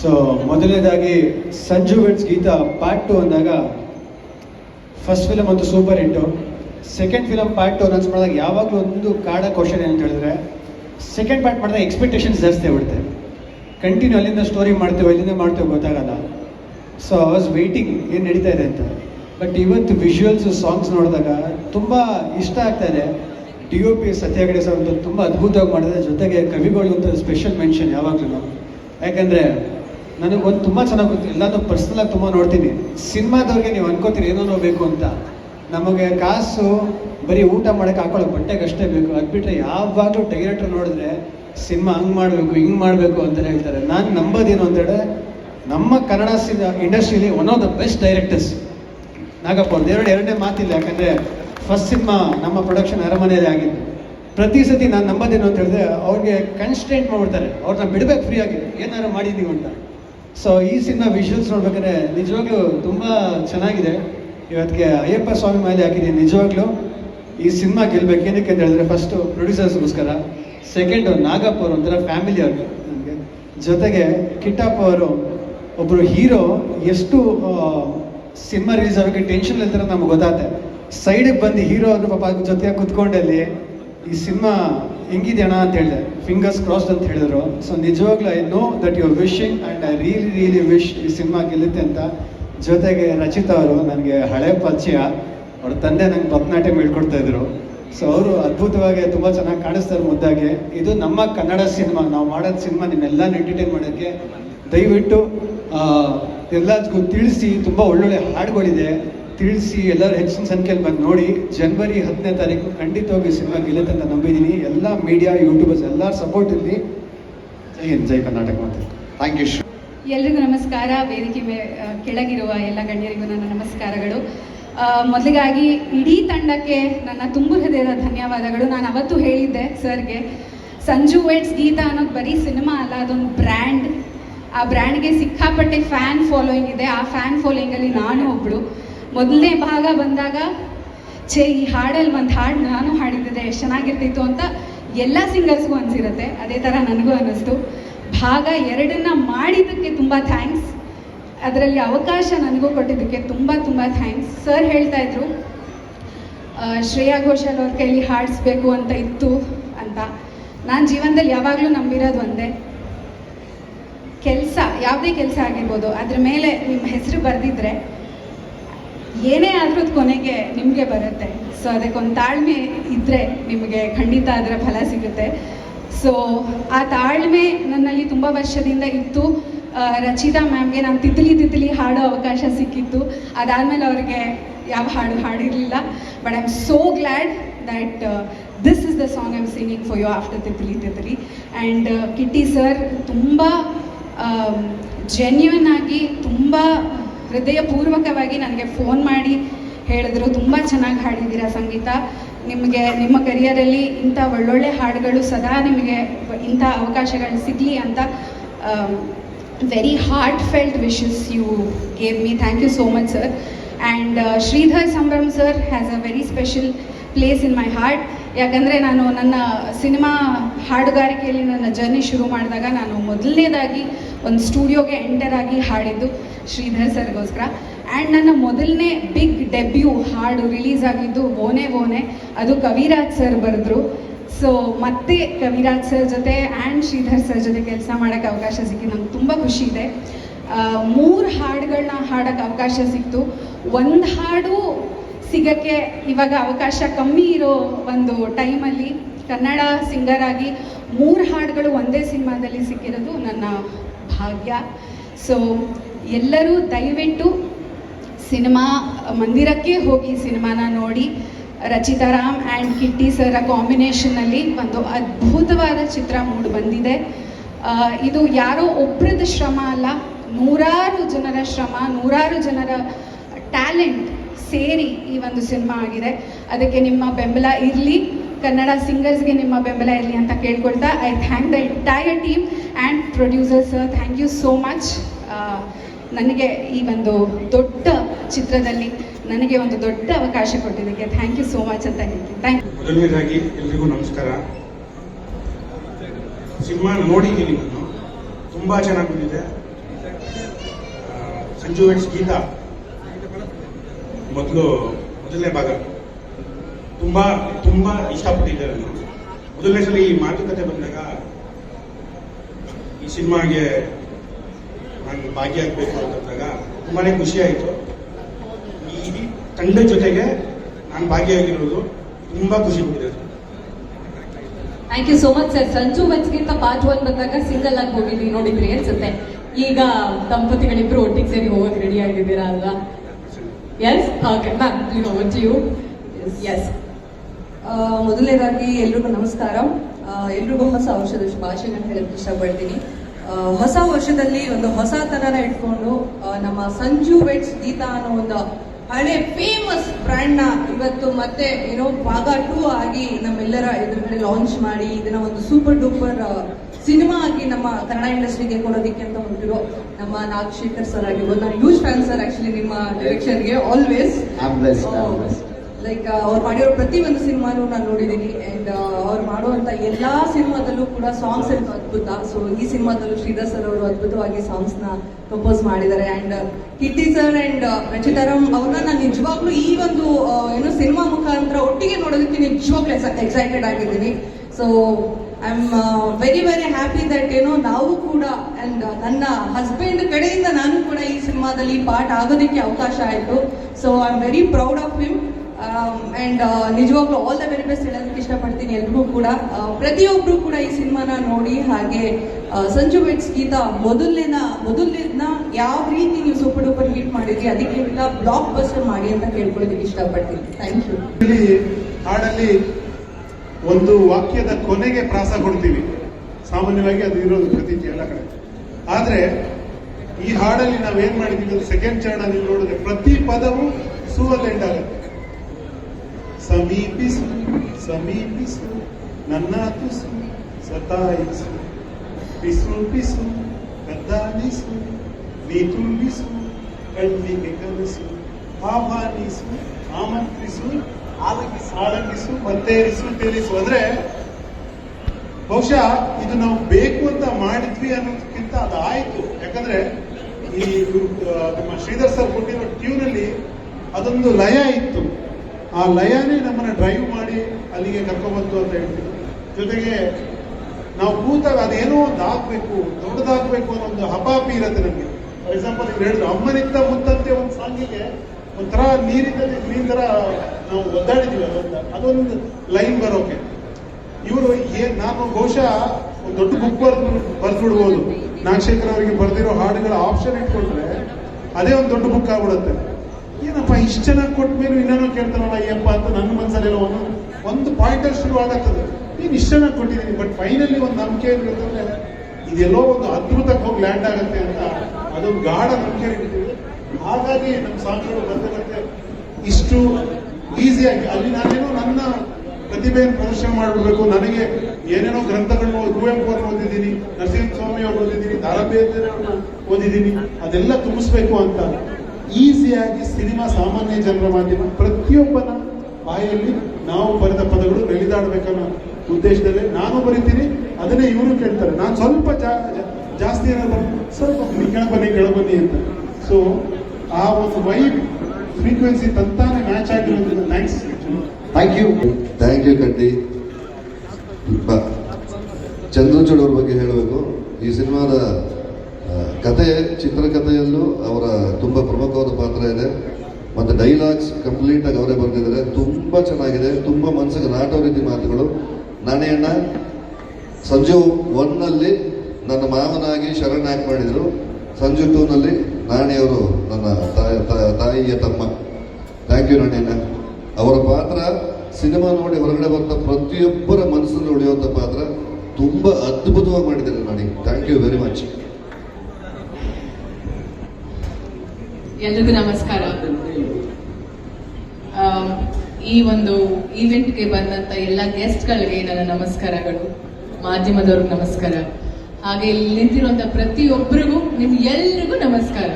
So ಮೊದಲನೇದಾಗಿ Sanju weds Geetha part two ಅಂದಾಗ first film ಅಂತೂ super hit. Second film part two announce ಮಾಡಿದಾಗ ಯಾವಾಗಲೂ ಒಂದು ಕಾಡ ಕ್ವಶನ್ ಏನಂತ ಹೇಳಿದ್ರೆ ಸೆಕೆಂಡ್ ಪಾರ್ಟ್ ಮಾಡಿದಾಗ ಎಕ್ಸ್ಪೆಕ್ಟೇಷನ್ಸ್ ಜಾಸ್ತಿ ಆಗ್ಬಿಡುತ್ತೆ. ಕಂಟಿನ್ಯೂ ಅಲ್ಲಿಂದ ಸ್ಟೋರಿ ಮಾಡ್ತೇವೆ ಅಲ್ಲಿಂದ ಮಾಡ್ತೇವೆ ಗೊತ್ತಾಗಲ್ಲ. ಸೊ ಐ ವಾಸ್ ವೆಯ್ಟಿಂಗ್ ಏನು ನಡೀತಾ ಇದೆ ಅಂತ. ಬಟ್ ಇವತ್ತು ವಿಜುವಲ್ಸ್ ಸಾಂಗ್ಸ್ ನೋಡಿದಾಗ ತುಂಬ ಇಷ್ಟ ಆಗ್ತಾ ಇದೆ. D O P Satya Hegde sir ಅಂತ ತುಂಬ ಅದ್ಭುತವಾಗಿ ಮಾಡಿದೆ ಜೊತೆಗೆ ಕವಿಗಳಿಗಂತ ಸ್ಪೆಷಲ್ ಮೆನ್ಷನ್ ಯಾವಾಗಲೂ. ಯಾಕಂದರೆ ನನಗೆ ಒಂದು ತುಂಬ ಚೆನ್ನಾಗಿ ಗೊತ್ತು ಎಲ್ಲಾನು ಪರ್ಸ್ನಲಾಗಿ ತುಂಬ ನೋಡ್ತೀನಿ. ಸಿನಿಮಾದವ್ರಿಗೆ ನೀವು ಅನ್ಕೋತೀರಿ ಏನೋ ಬೇಕು ಅಂತ. ನಮಗೆ ಕಾಸು, ಬರೀ ಊಟ ಮಾಡೋಕ್ಕೆ ಹಾಕೊಳ್ಳೋ ಬಟ್ಟೆಗೆ ಅಷ್ಟೇ ಬೇಕು. ಅದು ಬಿಟ್ಟರೆ ಯಾವಾಗಲೂ ಡೈರೆಕ್ಟರ್ ನೋಡಿದ್ರೆ ಸಿನಿಮಾ ಹಂಗೆ ಮಾಡಬೇಕು, ಹಿಂಗೆ ಮಾಡಬೇಕು ಅಂತ ಹೇಳ್ತಾರೆ. ನಾನು ನಂಬೋದೇನು ಅಂತೇಳಿದ್ರೆ, ನಮ್ಮ ಕನ್ನಡ ಸಿನ ಇಂಡಸ್ಟ್ರಿಲಿ one of the best directors Nagappa ಅವ್ರದ್ದು ಎರಡು ಎರಡನೇ ಮಾತಿಲ್ಲ, ಯಾಕಂದರೆ ಫಸ್ಟ್ ಸಿನಿಮಾ ನಮ್ಮ ಪ್ರೊಡಕ್ಷನ್ ಅರಮನೆಯಲ್ಲಿ ಆಗಿದ್ದು. ಪ್ರತಿ ಸತಿ ನಾನು ನಂಬೋದೇನು ಅಂತ ಹೇಳಿದ್ರೆ, ಅವ್ರಿಗೆ ಕನ್ಸ್ಟೆಂಟ್ ಮಾಡ್ಬಿಡ್ತಾರೆ. ಅವ್ರನ್ನ ಬಿಡಬೇಕು ಫ್ರೀ ಆಗಿ. ಏನಾದ್ರು ಮಾಡಿದ್ದೀವಿ ಅಂತ. ಸೊ ಈ ಸಿನಿಮಾ ವಿಜುವಲ್ಸ್ ನೋಡ್ಬೇಕಾದ್ರೆ ನಿಜವಾಗ್ಲೂ ತುಂಬ ಚೆನ್ನಾಗಿದೆ. ಇವತ್ತಿಗೆ ಅಯ್ಯಪ್ಪ ಸ್ವಾಮಿ ಮೇಲೆ ಹಾಕಿದ್ದೀನಿ. ನಿಜವಾಗ್ಲೂ ಈ ಸಿನಿಮಾ ಗೆಲ್ಬೇಕು. ಏನಕ್ಕೆ ಅಂತ ಹೇಳಿದ್ರೆ ಫಸ್ಟು ಪ್ರೊಡ್ಯೂಸರ್ಸ್ಗೋಸ್ಕರ ಸೆಕೆಂಡು ನಾಗಪ್ಪ ಅವರು ಒಂಥರ ಫ್ಯಾಮಿಲಿ ಅವರು. ನನಗೆ ಜೊತೆಗೆ ಕಿಟ್ಟಪ್ಪ ಅವರು ಒಬ್ಬರು ಹೀರೋ. ಎಷ್ಟು ಸಿನಿಮಾ ರಿಲೀಸ್ ಆಗೋಕ್ಕೆ ಟೆನ್ಷನ್ ಇರ್ತಾರೆ ನಮ್ಗೆ ಗೊತ್ತಾಗುತ್ತೆ. ಸೈಡಿಗೆ ಬಂದು ಹೀರೋ ಅಂದ್ರೆ ಪಾಪ ಜೊತೆಗೆ ಕುತ್ಕೊಂಡಲ್ಲಿ ಈ ಸಿನಿಮಾ ಹೆಂಗಿದೆ ಅಣ್ಣ ಅಂತ ಹೇಳಿದೆ. ಫಿಂಗರ್ಸ್ ಕ್ರಾಸ್ಡ್ ಅಂತ ಹೇಳಿದ್ರು. ಸೊ ನಿಜವಾಗ್ಲೂ I know that you wishing and I really really wish ಈ ಸಿನಿಮಾ ಗೆಲ್ಲುತ್ತೆ ಅಂತ. ಜೊತೆಗೆ ರಚಿತಾ ಅವರು ನನಗೆ ಹಳೆ ಪರಿಚಯ. ಅವ್ರ ತಂದೆ ನಂಗೆ ಭರತನಾಟ್ಯಂ ಹೇಳ್ಕೊಡ್ತಾ ಇದ್ರು. ಸೊ ಅವರು ಅದ್ಭುತವಾಗಿ ತುಂಬ ಚೆನ್ನಾಗಿ ಕಾಣಿಸ್ತಾರೆ ಮುದ್ದಾಗೆ. ಇದು ನಮ್ಮ ಕನ್ನಡ ಸಿನಿಮಾ. ನಾವು ಮಾಡೋದು ಸಿನಿಮಾ ನಿಮ್ಮೆಲ್ಲ ಎಂಟರ್ಟೈನ್ ಮಾಡೋಕ್ಕೆ ದಯವಿಟ್ಟು ಎಲ್ಲದಕ್ಕೂ ತಿಳಿಸಿ. ತುಂಬ ಒಳ್ಳೊಳ್ಳೆ ಹಾಡುಗಳಿದೆ. ತಿಳಿಸಿ ಎಲ್ಲರೂ ಹೆಚ್ಚಿನ ಸಂಖ್ಯೆಯಲ್ಲಿ ಬಂದು ನೋಡಿ. ಜನವರಿ ಹತ್ತನೇ ತಾರೀಕು ಖಂಡಿತವಾಗಿ ಸಿನಿಮಾ ಗೆಲ್ಲುತ್ತೆ ಅಂತ ನಂಬಿದ್ದೀನಿ. ಎಲ್ಲ ಮೀಡಿಯಾ ಯೂಟ್ಯೂಬರ್ಸ್ ಎಲ್ಲರ ಸಪೋರ್ಟ್ ಇರಲಿ ಜೈ ಹಿಂದ್, ಜೈ ಕರ್ನಾಟಕ ಮಾತು. ಥ್ಯಾಂಕ್ ಯು ಎಲ್ರಿಗೂ ನಮಸ್ಕಾರ. ವೇದಿಕೆ ಮೇ ಕೆಳಗಿರುವ ಎಲ್ಲ ಗಣ್ಯರಿಗೂ ನನ್ನ ನಮಸ್ಕಾರಗಳು. ಮೊದಲಿಗಾಗಿ ಇಡೀ ತಂಡಕ್ಕೆ ನನ್ನ ತುಂಬು ಹೃದಯದ ಧನ್ಯವಾದಗಳು. ನಾನು ಅವತ್ತು ಹೇಳಿದ್ದೆ ಸರ್ಗೆ, ಸಂಜು ವೇಟ್ಸ್ ಗೀತಾ ಅನ್ನೋದು ಬರೀ ಸಿನಿಮಾ ಅಲ್ಲ, ಅದೊಂದು ಬ್ರ್ಯಾಂಡ್. ಆ ಬ್ರ್ಯಾಂಡ್ಗೆ ಸಿಕ್ಕಾಪಟ್ಟೆ ಫ್ಯಾನ್ ಫಾಲೋಯಿಂಗ್ ಇದೆ. ಆ ಫ್ಯಾನ್ ಫಾಲೋಯಿಂಗಲ್ಲಿ ನಾನು ಒಬ್ಬಳು ಮೊದಲನೇ ಭಾಗ ಬಂದಾಗ, ಛೇ, ಈ ಹಾಡಲ್ಲಿ ಒಂದು ಹಾಡು ನಾನು ಹಾಡಿದ್ದೆ ಎಷ್ಟು ಚೆನ್ನಾಗಿರ್ತಿತ್ತು ಅಂತ ಎಲ್ಲ ಸಿಂಗರ್ಸ್ಗೂ ಅನಿಸಿರುತ್ತೆ. ಅದೇ ಥರ ನನಗೂ ಅನ್ನಿಸ್ತು. ಭಾಗ ಎರಡನ್ನ ಮಾಡಿದ್ದಕ್ಕೆ ತುಂಬ ಥ್ಯಾಂಕ್ಸ್ ಅದರಲ್ಲಿ ಅವಕಾಶ ನನಗೂ ಕೊಟ್ಟಿದ್ದಕ್ಕೆ ತುಂಬ ತುಂಬ ಥ್ಯಾಂಕ್ಸ್ ಸರ್ ಹೇಳ್ತಾ ಇದ್ರು ಶ್ರೇಯಾ ಘೋಷಾಲ್ ಅವ್ರ ಕೈಲಿ ಹಾಡಿಸ್ಬೇಕು ಅಂತ ಇತ್ತು ಅಂತ. ನಾನು ಜೀವನದಲ್ಲಿ ಯಾವಾಗಲೂ ನಂಬಿರೋದು ಒಂದೇ. ಕೆಲಸ, ಯಾವುದೇ ಕೆಲಸ ಆಗಿರ್ಬೋದು, ಅದ್ರ ಮೇಲೆ ನಿಮ್ಮ ಹೆಸರು ಬರೆದಿದ್ರೆ ಏನೇ ಆದ್ರೂ ಕೊನೆಗೆ ನಿಮಗೆ ಬರುತ್ತೆ. ಸೊ ಅದಕ್ಕೊಂದು ತಾಳ್ಮೆ ಇದ್ದರೆ ನಿಮಗೆ ಖಂಡಿತ ಅದರ ಫಲ ಸಿಗುತ್ತೆ. ಸೊ ಆ ತಾಳ್ಮೆ ನನ್ನಲ್ಲಿ ತುಂಬ ವರ್ಷದಿಂದ ಇತ್ತು. ರಚಿತಾ ಮ್ಯಾಮ್ಗೆ ನಾನು ತಿತ್ಲಿ ತಿತ್ಲಿ ಹಾಡೋ ಅವಕಾಶ ಸಿಕ್ಕಿತ್ತು. ಅದಾದಮೇಲೆ ಅವ್ರಿಗೆ ಯಾವ ಹಾಡು ಹಾಡಿರಲಿಲ್ಲ. But I am so glad that this is the song I am singing for you after Titli. Titli and Kitty sir ತುಂಬ ಜೆನ್ಯೂನ್ ಆಗಿ ತುಂಬ ಹೃದಯಪೂರ್ವಕವಾಗಿ ನನಗೆ ಫೋನ್ ಮಾಡಿ ಹೇಳಿದ್ರು, ತುಂಬ ಚೆನ್ನಾಗಿ ಹಾಡಿದ್ದೀರಾ ಸಂಗೀತ. ನಿಮಗೆ, ನಿಮ್ಮ ಕರಿಯರಲ್ಲಿ ಇಂಥ ಒಳ್ಳೊಳ್ಳೆ ಹಾಡುಗಳು ಸದಾ ನಿಮಗೆ ಇಂಥ ಅವಕಾಶಗಳು ಸಿಗಲಿ ಅಂತ very heartfelt wishes you gave me thank you so much sir and Sridhar Sambhram sir has a very special place in my heart ಯಾಕಂದರೆ ನಾನು ನನ್ನ ಸಿನಿಮಾ ಹಾಡುಗಾರಿಕೆಯಲ್ಲಿ ನನ್ನ ಜರ್ನಿ ಶುರು ಮಾಡಿದಾಗ ನಾನು ಮೊದಲನೇದಾಗಿ ಒಂದು ಸ್ಟುಡಿಯೋಗೆ ಎಂಟರ್ ಆಗಿ ಹಾಡಿದ್ದು ಶ್ರೀಧರ್ ಸರ್ಗೋಸ್ಕರ. ಆ್ಯಂಡ್ ನನ್ನ ಮೊದಲನೇ ಬಿಗ್ ಡೆಬ್ಯೂ ಹಾಡು ರಿಲೀಸ್ ಆಗಿದ್ದು ಓನೆ ಓನೆ ಅದು ಕವಿರಾಜ್ ಸರ್ ಬರೆದ್ರು. ಸೊ ಮತ್ತೆ ಕವಿರಾಜ್ ಸರ್ ಜೊತೆ ಆ್ಯಂಡ್ ಶ್ರೀಧರ್ ಸರ್ ಜೊತೆ ಕೆಲಸ ಮಾಡೋಕ್ಕೆ ಅವಕಾಶ ಸಿಕ್ಕಿದ್ದು, ನಂಗೆ ತುಂಬ ಖುಷಿ ಇದೆ. ಮೂರು ಹಾಡುಗಳನ್ನ ಹಾಡೋಕ್ಕೆ ಅವಕಾಶ ಸಿಕ್ತು. ಒಂದು ಹಾಡು ಸಿಗಕ್ಕೆ ಇವಾಗ ಅವಕಾಶ ಕಮ್ಮಿ ಇರೋ ಒಂದು ಟೈಮಲ್ಲಿ ಕನ್ನಡ ಸಿಂಗರ್ ಆಗಿ ಮೂರು ಹಾಡುಗಳು ಒಂದೇ ಸಿನಿಮಾದಲ್ಲಿ ಸಿಕ್ಕಿರೋದು ನನ್ನ ಭಾಗ್ಯ. ಸೊ ಎಲ್ಲರೂ ದಯವಿಟ್ಟು ಸಿನಿಮಾ, ಮಂದಿರಕ್ಕೆ ಹೋಗಿ ಸಿನಿಮಾನ ನೋಡಿ. ರಚಿತಾ ರಾಮ್ ಆ್ಯಂಡ್ ಕಿಟ್ಟಿ ಸರ ಕಾಂಬಿನೇಷನ್ನಲ್ಲಿ ಒಂದು ಅದ್ಭುತವಾದ ಚಿತ್ರ ಮೂಡಿ ಬಂದಿದೆ. ಇದು ಯಾರೋ ಒಬ್ಬರದ ಶ್ರಮ ಅಲ್ಲ, ನೂರಾರು ಜನರ ಶ್ರಮ, ನೂರಾರು ಜನರ ಟ್ಯಾಲೆಂಟ್ ಸೇರಿ ಈ ಒಂದು ಸಿನಿಮಾ ಆಗಿದೆ. ಅದಕ್ಕೆ ನಿಮ್ಮ ಬೆಂಬಲ ಇರಲಿ. ಕನ್ನಡ ಸಿಂಗರ್ಸ್ಗೆ ನಿಮ್ಮ ಬೆಂಬಲ ಇರಲಿ ಅಂತ ಕೇಳ್ಕೊಳ್ತಾ I thank the entire team and producer sir thank you so much ನನಗೆ ಈ ಒಂದು ದೊಡ್ಡ ಚಿತ್ರದಲ್ಲಿ ನನಗೆ ಒಂದು ದೊಡ್ಡ ಅವಕಾಶ ಕೊಟ್ಟಿದ್ದಕ್ಕೆ ಥ್ಯಾಂಕ್ ಯು ಸೋ ಮಚ್ ಅಂತ ಹೇಳಿ ಥ್ಯಾಂಕ್ ಯು ಮೊದಲನೇದಾಗಿ ಎಲ್ರಿಗೂ ನಮಸ್ಕಾರ. ಸಿನಿಮಾ ನೋಡಿದ್ದೀನಿ ನಾನು. ತುಂಬ ಚೆನ್ನಾಗಿ ಬಂದಿದೆ. ಸಂಜು ಗೀತಾ. ಮೊದಲು, ಮೊದಲನೇ ಭಾಗ. ತುಂಬಾ ತುಂಬಾ ಇಷ್ಟಪಟ್ಟಿದ್ದೆ ನಾನು. ಮೊದಲನೇ ಸಲ ಈ ಮಾತುಕತೆ ಬಂದಾಗ ಈ ಸಿನಿಮಾಗೆ ನಾನು ಭಾಗಿಯಾಗಬೇಕು ಅಂತಂದಾಗ ತುಂಬಾನೇ ಖುಷಿ ಆಯಿತು. ಈ ತಂಡದ ಜೊತೆಗೆ ನಾನು ಭಾಗಿಯಾಗಿರೋದು ತುಂಬಾ ಖುಷಿ ಕೊಟ್ಟಿದೆ. Thank you so much sir Sanju ಮಚ್ಗಿಂತ part one ಬಂದಾಗ ಸಿಂಗಲ್ ಆಗಿ ಹೋಗಿದ್ವಿ ನೋಡಿದ್ರಿ ಅನ್ಸುತ್ತೆ ಈಗ ದಂಪತಿಗಳಿಬ್ರು ಒಟ್ಟಿಗೆ ಸೇರಿ ಹೋಗೋಕೆ ರೆಡಿ ಆಗಿದ್ದೀರಾ ಅಲ್ವಾ? Yes okay ma'am you know what you yes ಮೊದಲನೇದಾಗಿ ಎಲ್ರಿಗೂ ನಮಸ್ಕಾರ. ಎಲ್ರಿಗೂ ಹೊಸ ವರ್ಷದ ಶುಭಾಶಯಗಳನ್ನ ಹೇಳಕ್ ಇಷ್ಟಪಡ್ತೀನಿ. ಹೊಸ ವರ್ಷದಲ್ಲಿ ಒಂದು ಹೊಸ ತರನ ಇಟ್ಕೊಂಡು ನಮ್ಮ ಸಂಜು ವೆಟ್ಸ್ ಗೀತಾ ಅನ್ನೋ ಒಂದು ಹಳೆ ಫೇಮಸ್ ಬ್ರ್ಯಾಂಡ್ನ ಇವತ್ತು ಮತ್ತೆ ಏನೋ ಭಾಗ ಟೂ ಆಗಿ ನಮ್ಮೆಲ್ಲರ ಎದುರುಗಡೆ ಲಾಂಚ್ ಮಾಡಿ ಇದನ್ನ ಒಂದು ಸೂಪರ್ ಡೂಪರ್ ಸಿನಿಮಾ ಆಗಿ ನಮ್ಮ ಕನ್ನಡ ಇಂಡಸ್ಟ್ರಿಗೆ ಕೊಡೋದಕ್ಕೆ ಅಂತ ಹೊರಟಿರೋ ನಮ್ಮ ನಾಗಶೇಖರ್ ಸರ್ ಆಗಿರ್ಬೋದು. ನಾನು ಯೂಸ್ ಫ್ಯಾನ್ ಸರ್ ಆಕ್ಚುಲಿ ನಿಮ್ಮ ಡೈರೆಕ್ಷನ್ಗೆ ಆಲ್ವೇಸ್ ಲೈಕ್ ಅವ್ರು ಮಾಡಿರೋ ಪ್ರತಿ ಒಂದು ಸಿನಿಮಾನು ನಾನು ನೋಡಿದ್ದೀನಿ ಅಂಡ್ ಅವ್ರು ಮಾಡುವಂತ ಎಲ್ಲಾ ಸಿನಿಮಾದಲ್ಲೂ ಕೂಡ ಸಾಂಗ್ಸ್ ಎಲ್ಲ ಅದ್ಭುತ. ಸೊ ಈ ಸಿನಿಮಾದಲ್ಲೂ ಶ್ರೀಧರ್ ಸರ್ ಅವರು ಅದ್ಭುತವಾಗಿ ಸಾಂಗ್ಸ್ನ ಪ್ರಪೋಸ್ ಮಾಡಿದ್ದಾರೆ. And Kitty sir and Rachitaram ಅವ್ರನ್ನ ನಾನು ನಿಜವಾಗ್ಲೂ ಈ ಒಂದು ಏನು ಸಿನಿಮಾ ಮುಖಾಂತರ ಒಟ್ಟಿಗೆ ನೋಡೋದಕ್ಕೆ ನಿಜವಾಗ್ಲೂ ಎಕ್ಸೈಟೆಡ್ ಆಗಿದ್ದೀನಿ. So I am very very happy that ಏನೋ ನಾವು ಕೂಡ ಅಂಡ್ ನನ್ನ ಹಸ್ಬೆಂಡ್ ಕಡೆಯಿಂದ ನಾನು ಕೂಡ ಈ ಸಿನಿಮಾದಲ್ಲಿ ಪಾರ್ಟ್ ಆಗೋದಕ್ಕೆ ಅವಕಾಶ ಆಯಿತು. So I am very proud of him and ನಿಜವಾಗ್ಲೂ ಆಲ್ ದ ವೆರಿ ಬೆಸ್ಟ್ ಹೇಳೋದಕ್ಕೆ ಇಷ್ಟಪಡ್ತೀನಿ. ಎಲ್ರಿಗೂ ಕೂಡ ಪ್ರತಿಯೊಬ್ಬರು ಪ್ರತಿಯೊಬ್ರು ಕೂಡ ಈ ಸಿನಿಮಾನ ನೋಡಿ, ಹಾಗೆ ಸಂಜು ಬೆಟ್ಸ್ ಗೀತಾ ಮೊದಲನೇನ ಮೊದಲಿನ ಯಾವ ರೀತಿ ನೀವು ಸೂಪರ್ ಡೂಪರ್ ಹಿಟ್ ಮಾಡಿದ್ರಿ ಅದಕ್ಕೆ ಬ್ಲಾಕ್ ಬಸ್ಟರ್ ಮಾಡಿ ಅಂತ ಕೇಳ್ಕೊಳ್ಳೋದಕ್ಕೆ ಇಷ್ಟಪಡ್ತೀನಿ. ಥ್ಯಾಂಕ್ ಯು ಹಾಡಲ್ಲಿ ಒಂದು ವಾಕ್ಯದ ಕೊನೆಗೆ ಪ್ರಾಸ ಕೊಡ್ತೀವಿ. ಸಾಮಾನ್ಯವಾಗಿ ಅದು ಇರೋದು ಪ್ರತೀತಿ ಎಲ್ಲ ಕಡೆ. ಆದ್ರೆ, ಈ ಹಾಡಲ್ಲಿ ನಾವೇನ್ ಮಾಡಿದೀವಿ ಅದು ಸೆಕೆಂಡ್ ಚರಣ ನೀವು ನೋಡಿದ್ರೆ ಪ್ರತಿ ಪದವು ಸೂವಲ್ ಆಗುತ್ತೆ. ಸಮೀಪಿಸು ಸಮೀಪಿಸು ನನ್ನ ತುಸು ಸತಾಯಿಸು. ಪಿಸು ಪಿಸು ಕದ್ದಾಲಿಸು ನೀ ತುಂಬಿಸು ಕಣ್ಣಿಗೆ ಕನಸು, ಆಹ್ವಾನಿಸು, ಆಮಂತ್ರಿಸು ಆಲಗಿಸು ಆಲಗಿಸು ಮತ್ತೇರಿಸು ತಿಳಿಸು. ಅಂದ್ರೆ ಬಹುಶಃ ಇದು ನಾವು ಬೇಕು ಅಂತ ಮಾಡಿದ್ವಿ ಅನ್ನೋದಕ್ಕಿಂತ ಅದು ಯಾಕಂದ್ರೆ ಈ ನಮ್ಮ ಶ್ರೀಧರ್ ಸರ್ ಕೊಟ್ಟಿರೋ ಟ್ಯೂನಲ್ಲಿ ಅದೊಂದು ಲಯ ಇತ್ತು. ಆ ಲಯನೇ ನಮ್ಮನ್ನ ಡ್ರೈವ್ ಮಾಡಿ ಅಲ್ಲಿಗೆ ಕರ್ಕೊಬಂತು ಅಂತ ಹೇಳ್ತೀವಿ. ಜೊತೆಗೆ ನಾವು ಕೂತಾಗ ಅದೇನೋ ಒಂದು ಹಾಕ್ಬೇಕು ದೊಡ್ಡದಾಗ್ಬೇಕು ಅನ್ನೋ ಒಂದು ಹಪಾಪಿ ಇರುತ್ತೆ ನಮಗೆ. ಫಾರ್ ಎಕ್ಸಾಂಪಲ್ ಇವ್ರು ಹೇಳಿದ್ರು, ಅಮ್ಮನಿಂದ ಮುತ್ತಂತೆ ಒಂದು ಸಾಂಗಿಗೆ ಒಂಥರ ನೀರಿದ್ದಲ್ಲಿ ನೀರಿನ ತರ ನಾವು ಒದ್ದಾಡಿದೀವಿ ಅದೊಂದು ಅದೊಂದು ಲೈನ್ ಬರೋಕೆ. ಇವರು ಏನ್ ನಾನು ಬಹುಶಃ ಒಂದು ದೊಡ್ಡ ಬುಕ್ ಬರೆದು ಬರ್ದ್ಬಿಡ್ಬೋದು. ನಾಗಶೇಖರ್ ಅವರಿಗೆ ಬರೆದಿರೋ ಹಾಡುಗಳ ಆಪ್ಷನ್ ಇಟ್ಕೊಂಡ್ರೆ ಅದೇ ಒಂದು ದೊಡ್ಡ ಬುಕ್ ಆಗ್ಬಿಡುತ್ತೆ. ಏನಪ್ಪ, ಇಷ್ಟು ಚೆನ್ನಾಗಿ ಕೊಟ್ಟ ಮೇಲೆ ಇನ್ನೇನೋ ಕೇಳ್ತಾರಲ್ಲ ಅಯ್ಯಪ್ಪ ಅಂತ ನನ್ನ ಮನಸ್ಸಲ್ಲೆಲ್ಲ ಒಂದು ಒಂದು ಪಾಯಿಂಟ್ ಶುರು ಆಗತ್ತದು ನೀನು ಇಷ್ಟು ಚೆನ್ನಾಗಿ ಕೊಟ್ಟಿದ್ದೀನಿ ಬಟ್ ಫೈನಲಿ ಒಂದು ನಂಬಿಕೆ ಇರ್ಬೇಕಂದ್ರೆ ಇದೆಲ್ಲೋ ಒಂದು ಅದ್ಭುತಕ್ಕೆ ಹೋಗಿ ಲ್ಯಾಂಡ್ ಆಗುತ್ತೆ ಅಂತ ಅದೊಂದು ಗಾಢ ನಂಬಿಕೆ ಹಾಗಾಗಿ ನಮ್ಮ ಸಾಂಗ್ಗಳು ಬರ್ತಕ್ಕಂತೆ ಬರ್ತೆ ಇಷ್ಟು ಈಸಿಯಾಗಿ ಅಲ್ಲಿ ನಾನೇನೋ ನನ್ನ ಪ್ರತಿಭೆಯನ್ನು ಪ್ರದರ್ಶನ ಮಾಡಬೇಕು ನನಗೆ ಏನೇನೋ ಗ್ರಂಥಗಳನ್ನ ಕುವೆಂಪು ಅವ್ರನ್ನ ಓದಿದ್ದೀನಿ ನರಸಿಂಹ ಸ್ವಾಮಿ ಅವ್ರು ಓದಿದ್ದೀನಿ ದಾರಬೇಂದ್ರವ್ರನ್ನ ಓದಿದ್ದೀನಿ, ಅದೆಲ್ಲ ತುಂಬಿಸ್ಬೇಕು ಅಂತ. ಈಸಿಯಾಗಿ ಸಿನಿಮಾ ಸಾಮಾನ್ಯ ಜನರ ಮಾಧ್ಯಮ ಪ್ರತಿಯೊಬ್ಬನ ಬಾಯಲ್ಲಿ ನಾವು ಬರೆದ ಪದಗಳು ನೆಲೆದಾಡಬೇಕನ್ನೋ ಉದ್ದೇಶದಲ್ಲಿ ನಾನು ಬರಿತೀನಿ, ಅದನ್ನೇ ಇವರು ಕೇಳ್ತಾರೆ. ನಾನು ಸ್ವಲ್ಪ ಜಾಸ್ತಿ ಏನಾದ್ರು ಸ್ವಲ್ಪ ಕೆಳಬನ್ನಿ ಕೆಳಬನ್ನಿ ಅಂತ. ಸೊ ಆ ಒಂದು ವೈಬ್ ಫ್ರೀಕ್ವೆನ್ಸಿ ತಂತಾನೆ ಮ್ಯಾಚ್ ಆಗಿರೋದ್ರಿಂದ thanks thank you thank you ಕಡ್ಡಿ ಅವ್ರ ಬಗ್ಗೆ ಹೇಳಬೇಕು. ಈ ಸಿನಿಮಾದ ಕತೆ, ಚಿತ್ರಕಥೆಯಲ್ಲೂ ಅವರ ತುಂಬ ಪ್ರಮುಖವಾದ ಪಾತ್ರ ಇದೆ. ಮತ್ತು ಡೈಲಾಗ್ಸ್ ಕಂಪ್ಲೀಟಾಗಿ ಅವರೇ ಬರೆದಿದ್ದಾರೆ. ತುಂಬ ಚೆನ್ನಾಗಿದೆ. ತುಂಬ ಮನಸ್ಸಿಗೆ ನಾಟೋ ರೀತಿ ಮಾತುಗಳು. ನಾಣೆಯಣ್ಣ ಸಂಜು ಒನ್ನಲ್ಲಿ ನನ್ನ ಮಾವನಾಗಿ ಶರಣ್ ಆ್ಯಕ್ಟ್ ಮಾಡಿದರು. ಸಂಜು ಟೂನಲ್ಲಿ ನಾಣಿಯವರು ನನ್ನ ತಾಯ- ತಾಯಿಯ ತಮ್ಮ. ಥ್ಯಾಂಕ್ ಯು ನಾಣಿಯಣ್ಣ ಅವರ ಪಾತ್ರ ಸಿನಿಮಾ ನೋಡಿ ಹೊರಗಡೆ ಬರ್ತಾ ಪ್ರತಿಯೊಬ್ಬರ ಮನಸ್ಸಲ್ಲಿ ಉಳಿಯುವಂಥ ಪಾತ್ರ. ತುಂಬ ಅದ್ಭುತವಾಗಿ ಮಾಡಿದ್ದಾರೆ Nani. Thank you very much ಎಲ್ರಿಗೂ ನಮಸ್ಕಾರ. ಈ ಒಂದು ಈವೆಂಟ್ಗೆ ಬಂದಂತ ಎಲ್ಲ ಗೆಸ್ಟ್ಗಳಿಗೆ ನನ್ನ ನಮಸ್ಕಾರಗಳು, ಮಾಧ್ಯಮದವ್ರಿಗೆ ನಮಸ್ಕಾರ. ಹಾಗೆ ಇಲ್ಲಿ ನಿಂತಿರುವಂತ ಪ್ರತಿಯೊಬ್ಬರಿಗೂ ನಿಮ್ ಎಲ್ರಿಗೂ ನಮಸ್ಕಾರ.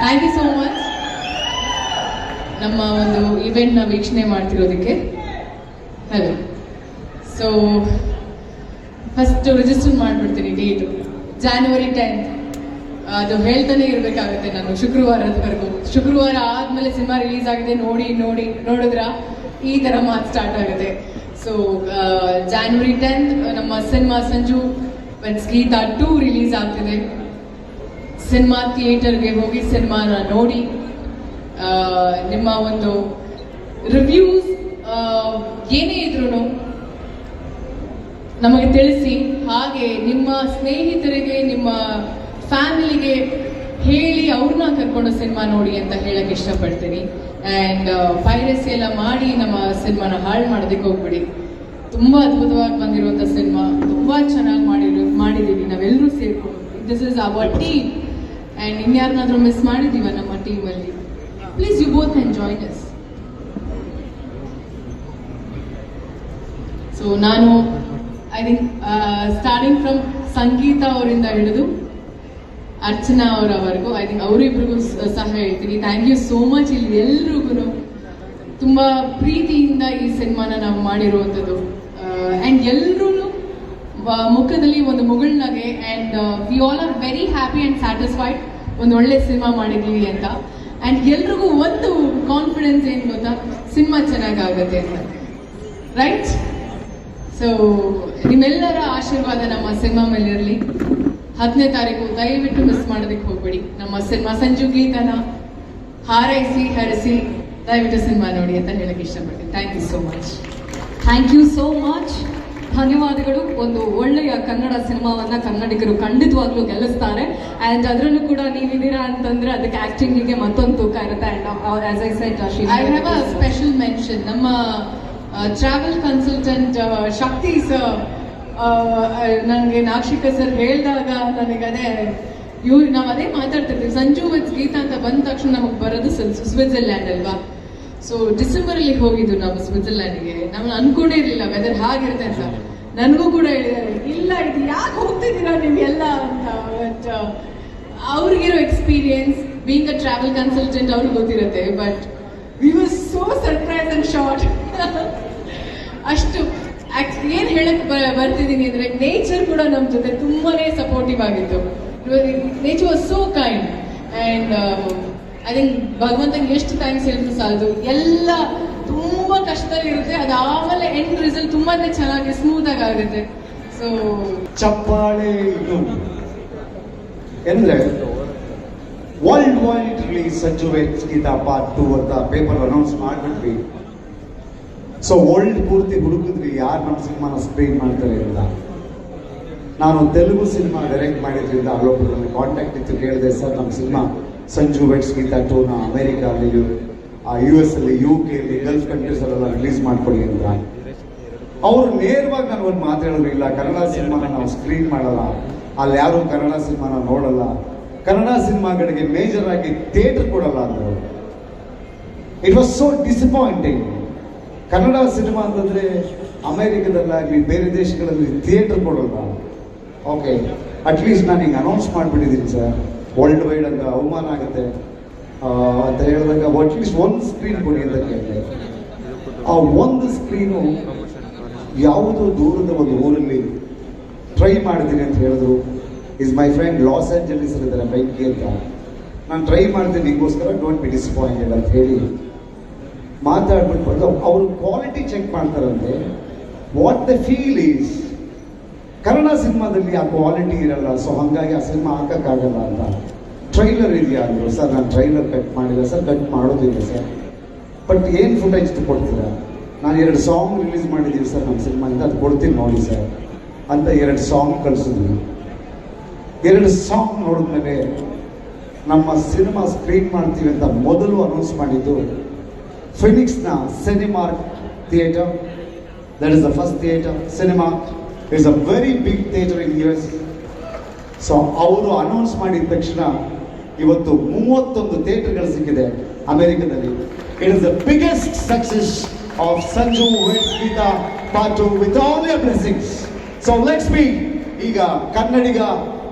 ಥ್ಯಾಂಕ್ ಯು ಸೋ ಮಚ್ ನಮ್ಮ ಒಂದು ಇವೆಂಟ್ನ ವೀಕ್ಷಣೆ ಮಾಡ್ತಿರೋದಕ್ಕೆ ಹಲೋ. ಸೊ ಫಸ್ಟ್ ರಿಜಿಸ್ಟರ್ ಮಾಡಿಬಿಡ್ತೀನಿ ಡೇಟು ಜಾನ್ವರಿ ಟೆಂತ್ ಅದು ಹೇಳ್ತಾನೆ ಇರ್ಬೇಕಾಗುತ್ತೆ ನಾನು ಶುಕ್ರವಾರದವರೆಗೂ. ಶುಕ್ರವಾರ ಆದ್ಮೇಲೆ ಸಿನಿಮಾ ರಿಲೀಸ್ ಆಗಿದೆ, ನೋಡಿ ನೋಡಿ, ನೋಡಿದ್ರ? ಈ ತರ ಮಾತು ಸ್ಟಾರ್ಟ್ ಆಗುತ್ತೆ. ಸೊ ಜಾನ್ವರಿ ಟೆಂತ್ ನಮ್ಮ cinema Sanju Geetha two release ಆಗ್ತಿದೆ. ಸಿನಿಮಾ ಥಿಯೇಟರ್ಗೆ ಹೋಗಿ ಸಿನಿಮಾನ ನೋಡಿ. ನಿಮ್ಮ ಒಂದು ರಿವ್ಯೂಸ್ ಏನೇ ಇದ್ರು ನಮಗೆ ತಿಳಿಸಿ. ಹಾಗೆ ನಿಮ್ಮ ಸ್ನೇಹಿತರಿಗೆ, ನಿಮ್ಮ ಫ್ಯಾಮಿಲಿಗೆ ಹೇಳಿ ಅವ್ರನ್ನ ಕರ್ಕೊಂಡು ಸಿನಿಮಾ ನೋಡಿ ಅಂತ ಹೇಳಕ್ ಇಷ್ಟಪಡ್ತೀನಿ. ಆ್ಯಂಡ್ ಪೈರಸಿ ಎಲ್ಲ ಮಾಡಿ ನಮ್ಮ ಸಿನಿಮಾನ ಹಾಳು ಮಾಡೋದಕ್ಕೆ ಹೋಗ್ಬಿಡಿ. ತುಂಬಾ ಅದ್ಭುತವಾಗಿ ಬಂದಿರುವಂಥ ಸಿನಿಮಾ. ತುಂಬಾ ಚೆನ್ನಾಗಿ ಮಾಡಿರೋ, ಮಾಡಿದೀವಿ. ನಾವೆಲ್ಲರೂ ಸೇರ್ಕೊಂಡು. This is our team and ಇನ್ಯಾರನ್ನಾದ್ರೂ miss ಮಾಡಿದ್ದೀವ ನಮ್ಮ ಟೀಮಲ್ಲಿ please you both enjoy S so ನಾನು I think starting from Sangeetha ಅವರಿಂದ ಹಿಡಿದು ಅರ್ಚನಾ ಅವರವರೆಗೂ ಐ ಥಿಂಕ್ ಅವರಿಬ್ರಿಗೂ ಸಹ ಹೇಳ್ತೀನಿ. ಥ್ಯಾಂಕ್ ಯು ಸೋ ಮಚ್ ಇಲ್ಲಿ ಎಲ್ರಿಗೂ ತುಂಬಾ ಪ್ರೀತಿಯಿಂದ ಈ ಸಿನಿಮಾನ ನಾವು ಮಾಡಿರುವಂಥದ್ದು. ಆ್ಯಂಡ್ ಎಲ್ಲರೂ ಮುಖದಲ್ಲಿ ಒಂದು ಮುಗುಳ್ನಗೆ and we all are very happy and satisfied ಒಂದು ಒಳ್ಳೆ ಸಿನಿಮಾ ಮಾಡಿದ್ದೀವಿ ಅಂತ. ಆ್ಯಂಡ್ ಎಲ್ರಿಗೂ ಒಂದು ಕಾನ್ಫಿಡೆನ್ಸ್ ಏನು ಗೊತ್ತಾ? ಸಿನಿಮಾ ಚೆನ್ನಾಗಾಗತ್ತೆ ಅಂತ. ರೈಟ್ ಸೊ ನಿಮ್ಮೆಲ್ಲರ ಆಶೀರ್ವಾದ ನಮ್ಮ ಸಿನಿಮಾ ಮೇಲೆ ಇರಲಿ ಹತ್ತನೇ ತಾರೀಕು ದಯವಿಟ್ಟು ಮಿಸ್ ಮಾಡೋದಕ್ಕೆ ಹೋಗ್ಬೇಡಿ. ನಮ್ಮ ಸಿನಿಮಾ ಸಂಜು ಗೀತನ ಹಾರೈಸಿ ಹರಿಸಿ ದಯವಿಟ್ಟು ಸಿನಿಮಾ ನೋಡಿ ಅಂತ ಹೇಳಕ್ಕೆ ಇಷ್ಟಪಡ್ತೀನಿ. Thank you so much thank you so much ಧನ್ಯವಾದಗಳು. ಒಂದು ಒಳ್ಳೆಯ ಕನ್ನಡ ಸಿನಿಮಾವನ್ನ ಕನ್ನಡಿಗರು ಖಂಡಿತವಾಗ್ಲೂ ಗೆಲ್ಲಿಸ್ತಾರೆ. ಅಂಡ್ ಅದರಲ್ಲೂ ಕೂಡ ನೀವಿದ್ದೀರಾ ಅಂತಂದ್ರೆ ಅದಕ್ಕೆ ಆಕ್ಟಿಂಗಿಗೆ ಮತ್ತೊಂದು ತೂಕ ಇರುತ್ತೆ. And as I said I have a special mention ನಮ್ಮ ಟ್ರಾವೆಲ್ ಕನ್ಸಲ್ಟೆಂಟ್ ಶಕ್ತಿ ಸರ್ ನನಗೆ ನಾಕ್ಷಿಕ ಸರ್ ಹೇಳಿದಾಗ ನನಗೆ ಅದೇ ಯು ನಾವು ಅದೇ ಮಾತಾಡ್ತಿರ್ತೀವಿ. ಸಂಜು ವಿತ್ ಗೀತಾ ಅಂತ ಬಂದ ತಕ್ಷಣ ನಮಗೆ ಬರೋದು ಸ್ವಿಟ್ಜರ್ಲ್ಯಾಂಡ್ ಅಲ್ವಾ? ಸೊ ಡಿಸೆಂಬರ್ ಅಲ್ಲಿ ಹೋಗಿದ್ದು ನಾವು ಸ್ವಿಟ್ಜರ್ಲ್ಯಾಂಡ್ಗೆ ನಾವು ಅನ್ಕೊಂಡೇ ಇರಲಿಲ್ಲ ವೆದರ್ ಹಾಗಿರುತ್ತೆ ಅಂತ. ನನಗೂ ಕೂಡ ಹೇಳಿದ್ದಾರೆ ಇಲ್ಲ, ಇದು ಯಾಕೆ ಹೋಗ್ತಿದ್ದೀರಾ ನಿಮಗೆಲ್ಲ ಅಂತ. But ಅವ್ರಿಗಿರೋ experience being a travel consultant ಅವ್ರಿಗೆ ಗೊತ್ತಿರುತ್ತೆ. But we was so surprise and short ಅಷ್ಟು ಏನ್ ಹೇಳಕ್ ಬರ್ತಿದ್ದೀನಿ ಅಂದ್ರೆ ನೇಚರ್ ಕೂಡ ನಮ್ ಜೊತೆ ತುಂಬಾನೇ ಸಪೋರ್ಟಿವ್ ಆಗಿತ್ತು. Nature was so kind and I think ಭಗವಂತಂಗೆ ಎಷ್ಟು ಥ್ಯಾಂಕ್ಸ್ ಹೇಳಿದ್ರು ಸಾಲದು. ಎಲ್ಲ ತುಂಬಾ ಕಷ್ಟದಲ್ಲಿರುತ್ತೆ. ಆಮೇಲೆ ಎಂಡ್ ರಿಸಲ್ಟ್ ತುಂಬಾನೇ ಚೆನ್ನಾಗಿ ಸ್ಮೂತ್ ಆಗಿ ಆಗುತ್ತೆ. ಸೊ ಚಪ್ಪಾಳೆ world wide release Sanju weds Geetha part two ಅಂತ ಪೇಪರ್ ಅನೌನ್ಸ್ ಮಾಡಿಬಿಟ್ವಿ. ಸೊ ವರ್ಲ್ಡ್ ಪೂರ್ತಿ ಹುಡುಕಿದ್ರೆ ಯಾರು ನಮ್ಮ ಸಿನಿಮಾನ ಸ್ಕ್ರೀನ್ ಮಾಡ್ತಾರೆ ಅಂತ? ನಾನು ತೆಲುಗು ಸಿನಿಮಾ ಡೈರೆಕ್ಟ್ ಮಾಡಿದ್ರಿಂದ ಅಲ್ಲೊಬ್ರು ನನಗೆ ಕಾಂಟ್ಯಾಕ್ಟ್ ಇತ್ತು. ಕೇಳಿದೆ, ಸರ್, ನಮ್ಮ ಸಿನಿಮಾ ಸಂಜು ವೆಟ್ಸ್ ಗೀತಾ ಟೂನ ಆ ಯು ಎಸ್ ಅಲ್ಲಿ ಯು ಕೆ ಅಲ್ಲಿ, ಗಲ್ಫ್ ಕಂಟ್ರೀಸ್ ಅಲ್ಲೆಲ್ಲ ರಿಲೀಸ್ ಮಾಡ್ಕೊಡಿ ಅಂತ. ಅವರು ನೇರವಾಗಿ ನಾನು ಒಂದು ಮಾತು ಹೇಳಿದ್ರು, ಇಲ್ಲ, ಕನ್ನಡ ಸಿನಿಮಾನ ನಾವು ಸ್ಕ್ರೀನ್ ಮಾಡಲ್ಲ. ಅಲ್ಲಿ ಯಾರು ಕನ್ನಡ ಸಿನಿಮಾನ ನೋಡಲ್ಲ. ಕನ್ನಡ ಸಿನಿಮಾಗಳಿಗೆ ಮೇಜರ್ ಆಗಿ ಥಿಯೇಟರ್ ಕೊಡಲ್ಲ ಅಂದರು. It was so disappointing Kannada cinema ಅಂತಂದ್ರೆ ಅಮೆರಿಕದಲ್ಲಾಗಲಿ ಬೇರೆ ದೇಶಗಳಲ್ಲಿ ಥಿಯೇಟರ್ ಕೊಡೋಲ್ಲ. ಓಕೆ ಅಟ್ಲೀಸ್ಟ್ ನಾನು ಹಿಂಗೆ ಅನೌನ್ಸ್ ಮಾಡಿಬಿಟ್ಟಿದ್ದೀನಿ ಸರ್ ವರ್ಲ್ಡ್ ವೈಡ್ ಅಂತ ಅವಮಾನ ಆಗುತ್ತೆ. ಅಂತ ಹೇಳಿದಾಗ ಅಟ್ಲೀಸ್ಟ್ ಒಂದು ಸ್ಕ್ರೀನ್ ಕೊಡಿ ಅಂತ ಕೇಳಿದೆ. ಆ ಒಂದು ಸ್ಕ್ರೀನು ಯಾವುದೋ ದೂರದ ಒಂದು ಊರಲ್ಲಿ ಟ್ರೈ ಮಾಡ್ತೀನಿ ಅಂತ ಹೇಳಿದ್ರು. Is my friend Los Angeles ಇದ್ದಾರೆ ಬೈಕ್ ಅಂತ. ನಾನು ಟ್ರೈ ಮಾಡ್ತೀನಿ ನಿಗೋಸ್ಕರ ಡೋಂಟ್ ಬಿ ಡಿಸಪಾಯಿಂಟೆಡ್ ಅಂತ ಹೇಳಿ ಮಾತಾಡ್ಬಿಟ್ಟು ಬಂದು ಅವರು ಕ್ವಾಲಿಟಿ ಚೆಕ್ ಮಾಡ್ತಾರಂತೆ what the feel is Kannada ಸಿನಿಮಾದಲ್ಲಿ ಆ ಕ್ವಾಲಿಟಿ ಇರಲ್ಲ ಸೊ ಹಾಗಾಗಿ ಆ ಸಿನಿಮಾ ಹಾಕಕ್ಕಾಗಲ್ಲ ಅಂತ. ಟ್ರೈಲರ್ ಇದೆಯಾ ಅಂದರು, ಸರ್, ನಾನು ಟ್ರೈಲರ್ ಕಟ್ ಮಾಡಿಲ್ಲ, ಸರ್ ಕಟ್ ಮಾಡೋದಿಲ್ಲ, ಸರ್. ಬಟ್ ಏನು ಫುಟೇಜ್ ಕೊಡ್ತೀರಾ ನಾನು ಎರಡು ಸಾಂಗ್ ರಿಲೀಸ್ ಮಾಡಿದ್ದೀವಿ ಸರ್ ನಮ್ಮ ಸಿನಿಮಾದಿಂದ ಅದು ಕೊಡ್ತೀನಿ ನೋಡಿ, ಸರ್, ಅಂತ ಎರಡು ಸಾಂಗ್ ಕಳಿಸಿದ್ವಿ ಎರಡು ಸಾಂಗ್ ನೋಡಿದ್ಮೇಲೆ ನಮ್ಮ ಸಿನಿಮಾ ಸ್ಕ್ರೀನ್ ಮಾಡ್ತೀವಿ ಅಂತ ಮೊದಲು ಅನೌನ್ಸ್ ಮಾಡಿದ್ದು ಫಿನಿಕ್ಸ್ನ Cinemark theatre that is the first theatre cinema is a very big theatre in U S so ಅವರು ಅನೌನ್ಸ್ ಮಾಡಿದ ತಕ್ಷಣ ಇವತ್ತು ಮೂವತ್ತೊಂದು ಥಿಯೇಟರ್ಗಳು ಸಿಕ್ಕಿದೆ ಅಮೆರಿಕದಲ್ಲಿ. It is the biggest success of Sanju weds Geetha part with all your blessings so let's be ಈಗ ಕನ್ನಡಿಗ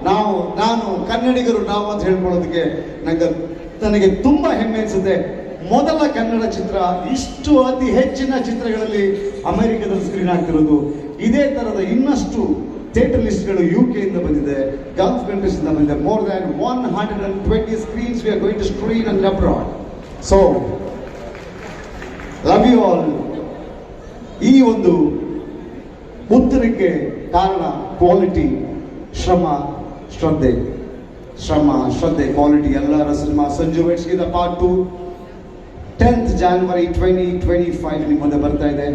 ನಾವು, ನಾನು ಕನ್ನಡಿಗರು ನಾವು ಅಂತ ಹೇಳ್ಕೊಳ್ಳೋದಕ್ಕೆ ನಂಗೆ, ನನಗೆ ತುಂಬ ಹೆಮ್ಮೆ ಅನಿಸುತ್ತೆ. ಮೊದಲ ಕನ್ನಡ ಚಿತ್ರ, ಇಷ್ಟು ಅತಿ ಹೆಚ್ಚಿನ ಚಿತ್ರಗಳಲ್ಲಿ ಅಮೆರಿಕದಲ್ಲಿ ಸ್ಕ್ರೀನ್ ಆಗ್ತಿರೋದು. ಇದೇ ತರದ ಇನ್ನಷ್ಟು ಥಿಯೇಟರ್ ಲಿಸ್ಟ್ಗಳು ಯು ಕೆ ಇಂದ ಬಂದಿದೆ. ಗಲ್ಫ್ ಕಂಟ್ರೀಸ್ ಇಂದ ಬಂದಿದೆ. More than one hundred and twenty screens we are going to screen and abroad so love you all ಈ ಒಂದು ಉತ್ತರಕ್ಕೆ ಕಾರಣ ಕ್ವಾಲಿಟಿ ಶ್ರಮ, ಶ್ರದ್ಧೆ. ಶ್ರಮ, ಶ್ರದ್ಧೆ ಕ್ವಾಲಿಟಿ ಎಲ್ಲರ cinema Sanju ವೆಟ್ಸ್ಗಿದ part two tenth January twenty twenty five ನಿಮ್ಮ ಮುಂದೆ ಬರ್ತಾ ಇದೆ.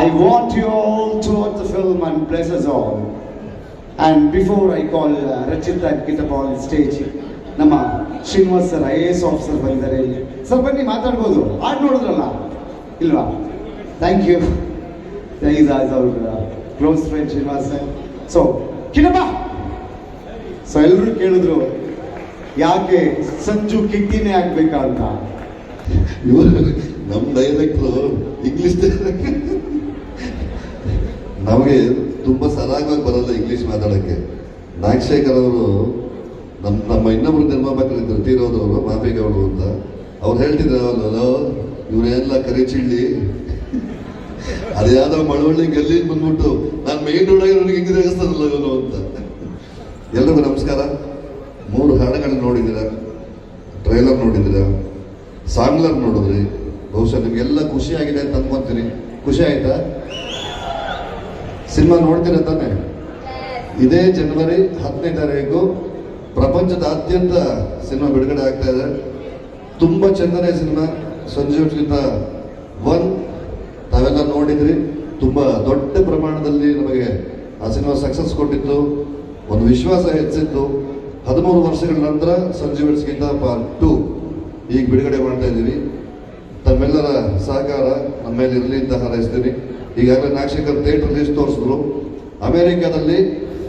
I want you all to watch the film and places all and before I call Rachita and Kitty on stage ನಮ್ಮ Srinivas sir I A S officer ಬಂದಿದ್ದಾರೆ ಇಲ್ಲಿ. Sir ಬನ್ನಿ, ಮಾತಾಡ್ಬೋದು. ಹಾಡು ನೋಡಿದ್ರಲ್ಲ? ಇಲ್ವಾ? ಥ್ಯಾಂಕ್ ಯು ಈಸ್ ಆಸ್ ಅವ್ರ close friend Srinivas sir so ಕಿಡಪ್ಪ so ಎಲ್ಲರೂ ಕೇಳಿದ್ರು, ಯಾಕೆ ಸಂಜು ಕಿಟ್ಟಿನೇ ಆಗ್ಬೇಕಾ ಅಂತ? ಇವರು ನಮ್ಮ ಡೈರೆಕ್ಟ್ರು ಇಂಗ್ಲಿಷ್ ನಮಗೆ ತುಂಬ ಸರಾಗವಾಗಿ ಬರಲ್ಲ ಇಂಗ್ಲೀಷ್ ಮಾತಾಡೋಕ್ಕೆ. ನಾಗಶೇಖರ್ ಅವರು ನಮ್ಮ ನಮ್ಮ ಇನ್ನೊಬ್ರು ನಿರ್ಮಾಪಕರಿದ್ದರು ತೀರೋದವರು ಮಾಪೇಗೌಡರು ಅಂತ. ಅವ್ರು ಹೇಳ್ತಿದ್ರು ಅವನು ಇವರೆಲ್ಲ ಕರಿಚಿಳ್ಳಿ. ಅದ್ಯಾವುದೋ ಮಳವಳ್ಳಿ ಗಲ್ಲಿ ಬಂದ್ಬಿಟ್ಟು, ನಾನು ಮೇನ್ ರೋಡ್ ಆಗಿ ನನಗೆ ಹಿಂಗೆ ತೆಗಿಸ್ತಾನಲ್ಲ ಅಂತ. ಎಲ್ರಿಗೂ ನಮಸ್ಕಾರ. ಮೂರು ಹಾಡುಗಳನ್ನ ನೋಡಿದ್ದೀರಾ ಟ್ರೈಲರ್ ನೋಡಿದ್ದೀರ ಸಾಂಗ್ಲರ್ ನೋಡಿದ್ರಿ? ಬಹುಶಃ ನಿಮ್ಗೆಲ್ಲ ಖುಷಿ ಆಗಿದೆ ಅಂತ ಅನ್ಕೊಂತೀನಿ. ಖುಷಿ ಆಯ್ತಾ? ಸಿನಿಮಾ ನೋಡ್ತೀರ ತಾನೆ? ಇದೇ ಜನವರಿ ಹತ್ತನೇ ತಾರೀಕು ಪ್ರಪಂಚದಾದ್ಯಂತ ಸಿನಿಮಾ ಬಿಡುಗಡೆ ಆಗ್ತಾ ಇದೆ. ತುಂಬ ಚೆಂದನೇ ಸಿನಿಮಾ. ಸಂಜೀವ್ಗಿಂತ ಒನ್ ತಾವೆಲ್ಲ ನೋಡಿದ್ರಿ. ತುಂಬ ದೊಡ್ಡ ಪ್ರಮಾಣದಲ್ಲಿ ನಮಗೆ ಆ ಸಿನಿಮಾ ಸಕ್ಸಸ್ ಕೊಟ್ಟಿತ್ತು. ಒಂದು ವಿಶ್ವಾಸ ಹೆಚ್ಚಿತ್ತು. ಹದಿಮೂರು ವರ್ಷಗಳ ನಂತರ ಸಂಜೀವ್ಸ್ಗಿಂತ ಪಾರ್ಟ್ ಟು ಈಗ ಬಿಡುಗಡೆ ಮಾಡ್ತಾ ಇದ್ದೀವಿ. ತಮ್ಮೆಲ್ಲರ ಸಹಕಾರ ನಮ್ಮ ಮೇಲೆ ಇರಲಿ ಅಂತ ಹಾರೈಸ್ತೀನಿ. ಈಗಾಗಲೇ ನಾಗಶೇಖರ್ ಥಿಯೇಟರ್ ಲಿಸ್ಟ್ ತೋರಿಸಿದ್ರು. ಅಮೇರಿಕಾದಲ್ಲಿ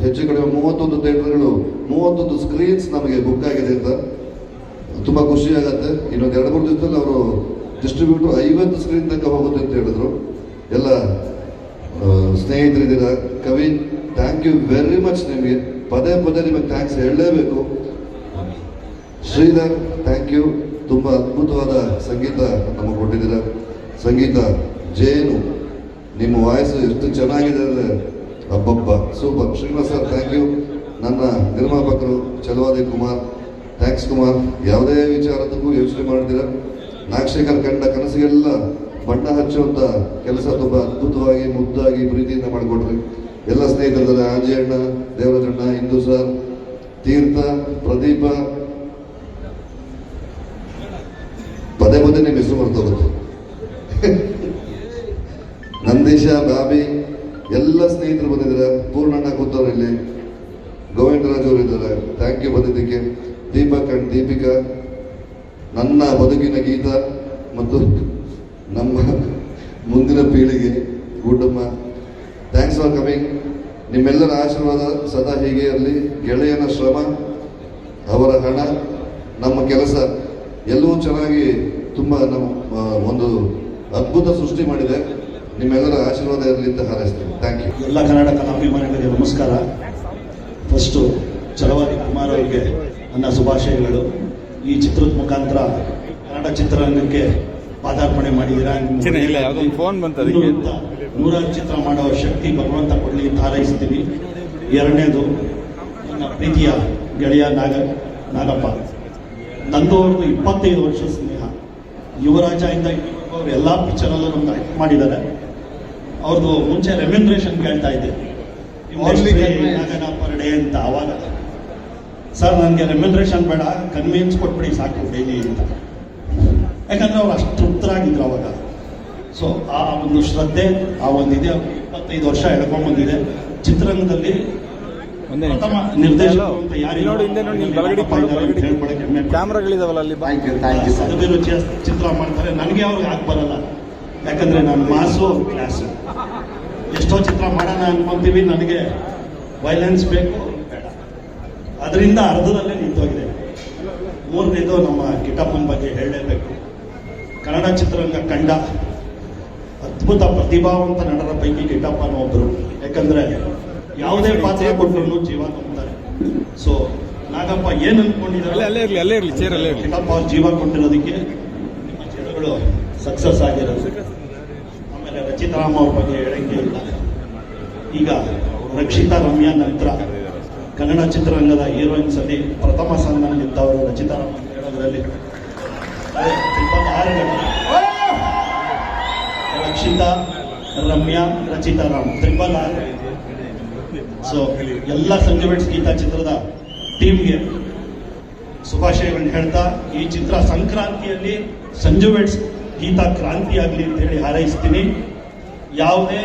ಹೆಚ್ಚು ಕಡಿಮೆ ಮೂವತ್ತೊಂದು ಥಿಯೇಟರ್ಗಳು, ಮೂವತ್ತೊಂದು ಸ್ಕ್ರೀನ್ಸ್ ನಮಗೆ ಬುಕ್ ಆಗಿದೆ ಅಂತ ತುಂಬ ಖುಷಿ ಆಗುತ್ತೆ. ಇನ್ನೊಂದು ಎರಡು, ಮೂರು ದಿವಸದಲ್ಲಿ ಅವರು ಡಿಸ್ಟ್ರಿಬ್ಯೂಟರ್ ಐವತ್ತು ಸ್ಕ್ರೀನ್ ತನಕ ಹೋಗುತ್ತೆ ಅಂತ ಹೇಳಿದ್ರು. ಎಲ್ಲ ಸ್ನೇಹಿತರಿದ್ದೀರಾ, ಕವಿ ಥ್ಯಾಂಕ್ ಯು ವೆರಿ ಮಚ್ ನಿಮಗೆ. ಪದೇ ಪದೇ ನಿಮಗೆ ಥ್ಯಾಂಕ್ಸ್ ಹೇಳಲೇಬೇಕು. ಶ್ರೀಧರ್ ಥ್ಯಾಂಕ್ ಯು ತುಂಬಾ ಅದ್ಭುತವಾದ ಸಂಗೀತ ನಮಗೆ ಕೊಟ್ಟಿದ್ದೀರ. ಸಂಗೀತ ಜೇನು, ನಿಮ್ಮ ವಾಯ್ಸ್ ಎಷ್ಟು ಚೆನ್ನಾಗಿದೆ ಅಂದರೆ ಅಬ್ಬಬ್ಬ. Super. Srinivas sir thank you ನನ್ನ ನಿರ್ಮಾಪಕರು ಚಲವಾದಿ ಕುಮಾರ್. ಥ್ಯಾಂಕ್ಸ್ ಕುಮಾರ್. ಯಾವುದೇ ವಿಚಾರದಕ್ಕೂ ಯೋಚನೆ ಮಾಡ್ತೀರ. ನಾಗಶೇಖರ್ ಕಂಡ ಕನಸಿಗೆಲ್ಲ ಬಣ್ಣ ಹಚ್ಚುವಂಥ ಕೆಲಸ ತುಂಬ ಅದ್ಭುತವಾಗಿ, ಮುದ್ದಾಗಿ ಪ್ರೀತಿಯಿಂದ ಮಾಡಿಕೊಡ್ರಿ ಎಲ್ಲ ಸ್ನೇಹಿತರಿದ್ದಾರೆ ಆಂಜಯಣ್ಣ ದೇವರಾಜಣ್ಣ ಇಂದು ಸರ್, ತೀರ್ಥ, ಪ್ರದೀಪ ಪದೇ ಮಿಸ್ ಮರ್ತೋಗುತ್ತೆ ನಂದೀಶ, ಬಾಬಿ, ಎಲ್ಲ ಸ್ನೇಹಿತರು ಬಂದಿದ್ದಾರೆ. ಪೂರ್ಣಣ್ಣ ಕೂತವ್ರು ಇಲ್ಲಿ. ಗೋವಿಂದರಾಜ್ ಅವರು ಇದ್ದಾರೆ. ಥ್ಯಾಂಕ್ ಯು ಬಂದಿದ್ದಕ್ಕೆ. ದೀಪಕ್ ಅಂಡ್ ದೀಪಿಕಾ, ನನ್ನ ಬದುಕಿನ ಗೀತ ಮತ್ತು ನಮ್ಮ ಮುಂದಿನ ಪೀಳಿಗೆ ಗುಡ್ಡಮ್ಮ ಥ್ಯಾಂಕ್ಸ್ ಫಾರ್ ಕಮಿಂಗ್ ನಿಮ್ಮೆಲ್ಲರ ಆಶೀರ್ವಾದ ಸದಾ ಹೀಗೆ ಇರಲಿ. ಗೆಳೆಯನ ಶ್ರಮ, ಅವರ ಹಣ, ನಮ್ಮ ಕೆಲಸ, ಎಲ್ಲವೂ ಚೆನ್ನಾಗಿ ತುಂಬ ನಮ್ಮ ಒಂದು ಅದ್ಭುತ ಸೃಷ್ಟಿ ಮಾಡಿದೆ. ನಿಮ್ಮೆಲ್ಲರ ಆಶೀರ್ವಾದ ಇರಲಿ ಅಂತ ಹಾರೈಸ್ತೀನಿ. ಥ್ಯಾಂಕ್ ಯು ಎಲ್ಲ ಕನ್ನಡ ಅಭಿಮಾನಿಗಳಿಗೆ ನಮಸ್ಕಾರ. ಫಸ್ಟು ಚಲವಾದಿ ಕುಮಾರ್ ಅವರಿಗೆ ನನ್ನ ಶುಭಾಶಯಗಳು. ಈ ಚಿತ್ರದ ಮುಖಾಂತರ ಕನ್ನಡ ಚಿತ್ರರಂಗಕ್ಕೆ ಪಾದಾರ್ಪಣೆ ಮಾಡಿದ್ದೀರಾ? ನೂರಾರು ಚಿತ್ರ ಮಾಡೋ ಶಕ್ತಿ ಭಗವಂತ ಕೊಡಲಿ ಅಂತ ಹಾರೈಸ್ತೀನಿ. ಎರಡನೇದು ನನ್ನ ಪ್ರೀತಿಯ ಗೆಳೆಯ ನಾಗ ನಾಗಪ್ಪ. ನಂದು ಅವ್ರದ್ದು ಇಪ್ಪತ್ತೈದು ವರ್ಷ ಯುವರಾಜ ಇಂದ ಎಲ್ಲಾ ಎಲ್ಲ ಪಿಕ್ಚರಲ್ಲೂ ನಮ್ಗೆ ಆಕ್ಟ್ ಮಾಡಿದ್ದಾರೆ. ಅವ್ರದ್ದು ಮುಂಚೆ ರೆಮ್ಯುನರೇಷನ್ ಕೇಳ್ತಾ ಇದ್ದೆ. ಪರ್ ಡೇ ಅಂತ ಅವಾಗ. ಸರ್ ನನಗೆ ರೆಮ್ಯುನರೇಷನ್ ಬೇಡ ಕನ್ವೀನ್ಸ್ ಕೊಟ್ಬಿಡಿ ಸಾಕು ಡೈಲಿ ಅಂತ. ಯಾಕಂದ್ರೆ ಅವ್ರು ಅಷ್ಟು ತೃಪ್ತರಾಗಿದ್ರು ಅವಾಗ. ಸೊ ಆ ಒಂದು ಶ್ರದ್ಧೆ ಆ ಒಂದು ಒಂದಿದೆ ಇಪ್ಪತ್ತೈದು ವರ್ಷ ಎಳ್ಕೊಂಡ್ಬಂದಿದೆ ಚಿತ್ರರಂಗದಲ್ಲಿ ನೋಡು ಹಿಂದೆ ನೋಡಿ ನಿನ್ ಬಲಗಡೆ. ಕ್ಯಾಮ್ರಾಗಳಿದಾವಲ್ಲ ಅಲ್ಲಿ ಚಿತ್ರ ಮಾಡ್ತಾರೆ. ನನಗೆ ಅವ್ರಿಗೆ ಹಾಕಿ ಬರಲ್ಲ? ಯಾಕಂದ್ರೆ ನಾನು ಮಾಸು ಕ್ಲಾಸ್ ಎಷ್ಟೋ ಚಿತ್ರ ಮಾಡೋಣ ಅನ್ಕೊಂತೀವಿ ನನಗೆ ವೈಲೆನ್ಸ್ ಬೇಕು ಬೇಡ. ಅದರಿಂದ ಅರ್ಧದಲ್ಲೇ ನಿಂತೋಗಿದೆ. ಮೂರನೇದು ನಮ್ಮ ಕಿಟ್ಟಪ್ಪನ ಬಗ್ಗೆ ಹೇಳಲೇಬೇಕು. ಕನ್ನಡ ಚಿತ್ರರಂಗ ಕಂಡ ಅದ್ಭುತ ಪ್ರತಿಭಾವಂತ ನಟರ ಪೈಕಿ ಕಿಟ್ಟಪ್ಪನ ಒಬ್ಬರು ಯಾಕಂದ್ರೆ ಯಾವುದೇ ಪಾತ್ರ ಕೊಟ್ಟರು ಜೀವ ತುಂಬ್ತಾರೆ. ಸೊ ನಾಗಪ್ಪ ಏನ್ ಅನ್ಕೊಂಡಿದ್ದಾರೆ ಅಲ್ಲೇ ಇರಲಿ ಅಲ್ಲೇ ಇರ್ಲಿ ಚೇರ್ ಅಲ್ಲೇ ಇರ್ಲಿ. ಕಿಟ್ಟಪ್ಪ ಅವ್ರ ಜೀವ ಕೊಟ್ಟಿರೋದಕ್ಕೆ ನಿಮ್ಮ ಜನಗಳು ಸಕ್ಸಸ್ ಆಗಿರೋದು. ಆಮೇಲೆ ರಚಿತಾರಾಮ್ ಅವ್ರ ಬಗ್ಗೆ ಹೇಳಕ್ಕೆ ಇಲ್ಲ. ಈಗ ರಕ್ಷಿತಾ ರಮ್ಯಾ ನಂತರ ಕನ್ನಡ ಚಿತ್ರರಂಗದ ಹೀರೋಯಿನ್ಸ್ ಅಲ್ಲಿ ಪ್ರಥಮ ಸ್ಥಾನ ನಿಂತವರು ರಚಿತಾರಾಮ್ ಅಂತ ಹೇಳೋದ್ರಲ್ಲಿ. Rakshita Ramya Rachitaram Ram. Triple R so ಎಲ್ಲ ಸಂಜು ಬೆಟ್ಸ್ ಗೀತಾ ಚಿತ್ರದ ಟೀಮ್ಗೆ ಶುಭಾಶಯಗಳನ್ನ ಹೇಳ್ತಾ, ಈ ಚಿತ್ರ ಸಂಕ್ರಾಂತಿಯಲ್ಲಿ ಸಂಜು ಬೆಟ್ಸ್ ಗೀತಾ ಕ್ರಾಂತಿ ಆಗಲಿ ಅಂತ ಹೇಳಿ ಹಾರೈಸ್ತೀನಿ. ಯಾವುದೇ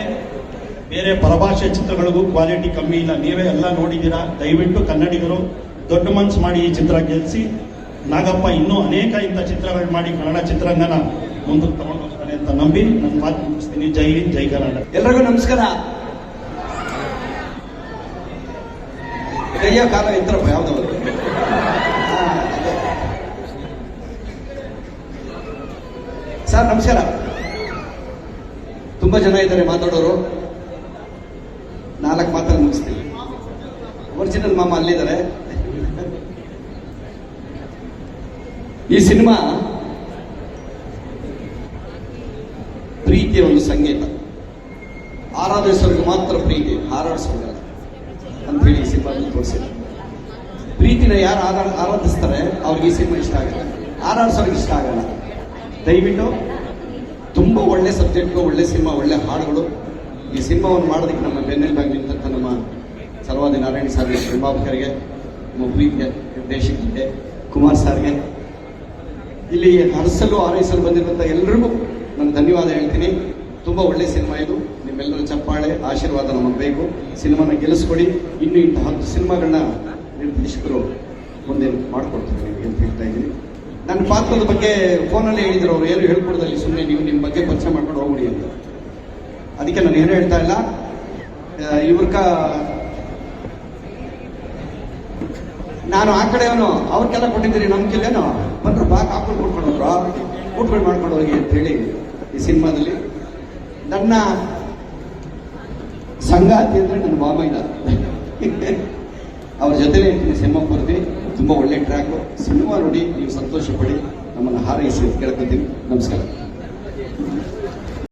ಬೇರೆ ಪರಭಾಷೆ ಚಿತ್ರಗಳಿಗೂ ಕ್ವಾಲಿಟಿ ಕಮ್ಮಿ ಇಲ್ಲ. ನೀವೇ ಎಲ್ಲ ನೋಡಿದ್ದೀರಾ? ದಯವಿಟ್ಟು ಕನ್ನಡಿಗರು ದೊಡ್ಡ ಮನ್ಸು ಮಾಡಿ ಈ ಚಿತ್ರ ಗೆಲ್ಲಿಸಿ ನಾಗಪ್ಪ ಇನ್ನೂ ಅನೇಕ ಇಂಥ ಚಿತ್ರಗಳು ಮಾಡಿ ಕನ್ನಡ ಚಿತ್ರರಂಗನ ಮುಂದಕ್ಕೆ ತಗೊಂಡು ಹೋಗ್ತಾನೆ ಅಂತ ನಂಬಿ. ನನ್ನ ಮಾತು ಮುಗಿಸ್ತೀನಿ. ಜೈ ಹಿಂದ್, ಜೈ ಕರ್ನಾಟಕ. ಎಲ್ರಿಗೂ ನಮಸ್ಕಾರ. ಕೈಯ ಕಾಲ ಇತ್ತರಪ್ಪ ಯಾವ್ದವರು ಸರ್, ನಮಸ್ಕಾರ. ತುಂಬಾ ಜನ ಇದ್ದಾರೆ ಮಾತಾಡೋರು. ನಾಲ್ಕು ಮಾತನ್ನು ಮುಗಿಸ್ತೀನಿ. ಒರಿಜಿನಲ್ ಮಾಮ ಅಲ್ಲಿದ್ದಾರೆ. ಈ ಸಿನಿಮಾ ಪ್ರೀತಿಯ ಒಂದು ಸಂಗೀತ. ಆರಾಧಿಸೋರಿಗೆ ಮಾತ್ರ ಪ್ರೀತಿ ಹಾರಾಡಿಸೋಲ್ಲ ಅಂತ ಹೇಳಿ ಈ ಸಿನಿಮಾ ತೋರಿಸಿದೆ ಪ್ರೀತಿನ ಯಾರು ಆರಾ ಆರಾಧಿಸ್ತಾರೆ ಅವ್ರಿಗೆ ಈ ಸಿನಿಮಾ ಇಷ್ಟ ಆಗುತ್ತೆ ಆರಾಧಿಸೋರಿಗೆ ಇಷ್ಟ ಆಗಲ್ಲ. ದಯವಿಟ್ಟು ತುಂಬ ಒಳ್ಳೆ ಸಬ್ಜೆಕ್ಟು ಒಳ್ಳೆ ಸಿನಿಮಾ, ಒಳ್ಳೆ ಹಾಡುಗಳು ಈ ಸಿನಿಮಾವನ್ನು ಮಾಡೋದಕ್ಕೆ ನಮ್ಮ ಬೆನ್ನೆಲುಬಾಗಿ ನಿಂತಂಥ ನಮ್ಮ ಸಲವಾದಿ ನಾರಾಯಣ ಸರ್ಗೆ ನಿರ್ಮಾಪಕರಿಗೆ ನಮ್ಮ ಪ್ರೀತಿಯ ನಿರ್ದೇಶಕರಿಗೆ, ಕುಮಾರ್ ಸರ್ಗೆ ಇಲ್ಲಿ ಹರಸಲು ಆರೈಸಲು ಬಂದಿರುವಂಥ ಎಲ್ರಿಗೂ ನಾನು ಧನ್ಯವಾದ ಹೇಳ್ತೀನಿ. ತುಂಬ ಒಳ್ಳೆ ಸಿನಿಮಾ ಇದು. ಆಶೀರ್ವಾದ ನಮಗೆ ಬೇಕು. ಸಿನಿಮಾನ ಗೆಲ್ಲಿಸ್ಕೊಡಿ. ಇನ್ನು ಇಂಥ ಹತ್ತು ಸಿನಿಮಾಗಳನ್ನ ನಿರ್ದೇಶಕರು ಮುಂದೆ ಮಾಡಿಕೊಡ್ತೀವಿ ನಿಮಗೆ ಅಂತ ಹೇಳ್ತಾ ಇದ್ದೀನಿ. ನನ್ನ ಪಾತ್ರದ ಬಗ್ಗೆ ಫೋನಲ್ಲಿ ಹೇಳಿದ್ರು ಅವರು. ಏನು ಹೇಳ್ಕೊಡ್ದಲ್ಲಿ ಸುಮ್ಮನೆ ನೀವು ನಿಮ್ಮ ಬಗ್ಗೆ ಪರಿಚಯ ಮಾಡ್ಕೊಂಡು ಹೋಗ್ಬಿಡಿ ಅಂತ. ಅದಕ್ಕೆ ನಾನು ಏನು ಹೇಳ್ತಾ ಇಲ್ಲ. ಇವ್ರಕ ನಾನು ಆ ಕಡೆಯವನು ಅವ್ರಿಗೆಲ್ಲ ಕೊಟ್ಟಿದ್ದೀರಿ ನಮ್ಮ ಕಿಲ್ಲೇನು ಬಂದ್ರು ಬಾ ಕಾಪು ಕೊಟ್ಕೊಂಡು ಹೋಗ್ರು ಊಟಗಳು ಮಾಡ್ಕೊಂಡು ಹೋಗಿ ಅಂತ ಹೇಳಿ ಈ ಸಿನಿಮಾದಲ್ಲಿ ನನ್ನ ಸಂಗಾತಿ ಅಂದರೆ ನನ್ನ ಮಾಮ ಇಲ್ಲ ಅವ್ರ ಜೊತೆಲೇ ಇರ್ತೀನಿ ಸಿನಿಮಾ ಪೂರ್ತಿ. ತುಂಬ ಒಳ್ಳೆ ಟ್ರ್ಯಾಕು ಸಿನಿಮಾ ನೋಡಿ ನೀವು ಸಂತೋಷ ಪಡಿ. ನಮ್ಮನ್ನು ಹಾರೈಸಿ ಕೇಳ್ಕೊತೀನಿ. ನಮಸ್ಕಾರ.